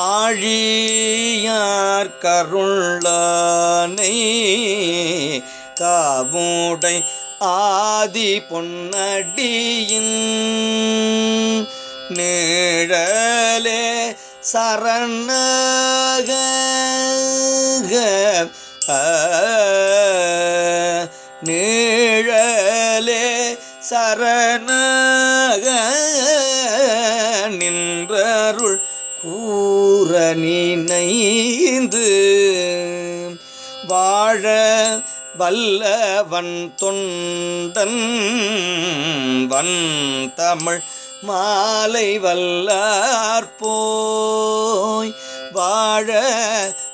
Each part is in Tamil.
ஆழியார் கருளானை காவுடை ஆதி பொன்னடியின் நிழலே சரணக நிழலே சரண கூற நினைந்து வாழ வல்லவன் தொண்டன் வன் தமிழ் மாலை வல்லார் போய் வாழ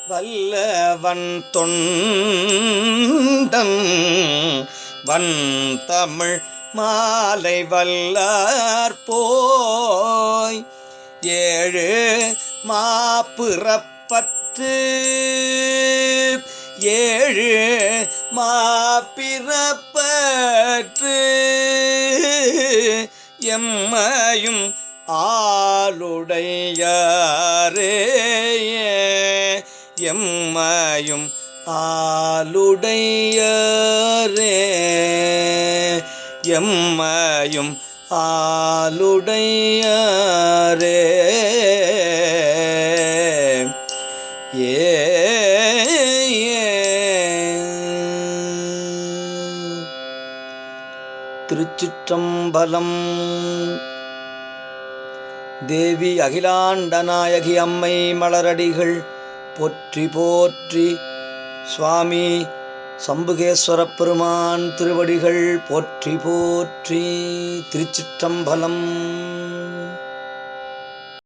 வல்லவன் தொண்டன் வன் தமிழ் மாலை வல்லார் போய் ஏழு மாப்பிறப்பத்து. ஏழு மாப்பிறப்பற்று எம்மையும் ஆளுடையாரே. எம்மையும் ஆளுடையாரே. எம்மையும் ஆளுடையாரே. ஏ திருச்சிற்றம்பலம் தேவி அகிலாண்டநாயகி அம்மை மலரடிகள் போற்றி போற்றி சுவாமி சம்புகேஸ்வரப் பெருமான் திருவடிகள் போற்றி போற்றி திருச்சிற்றம்பலம்.